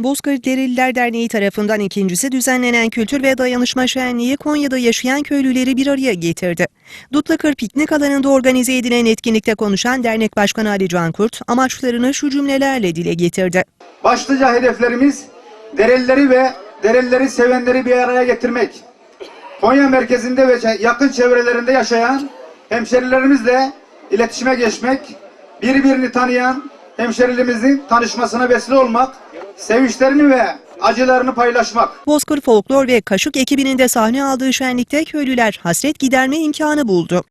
Bozkır Dereliler Derneği tarafından ikincisi düzenlenen Kültür ve Dayanışma Şenliği Konya'da yaşayan köylüleri bir araya getirdi. Dutlakır piknik alanında organize edilen etkinlikte konuşan dernek başkanı Ali Can Kurt amaçlarını şu cümlelerle dile getirdi. Başlıca hedeflerimiz Derelileri ve Derelileri sevenleri bir araya getirmek. Konya merkezinde ve yakın çevrelerinde yaşayan hemşerilerimizle iletişime geçmek, birbirini tanıyan hemşerilerimizin tanışmasına vesile olmak, sevinçlerini ve acılarını paylaşmak. Bozkır Folklor ve Kaşık ekibinin de sahne aldığı şenlikte köylüler hasret giderme imkanı buldu.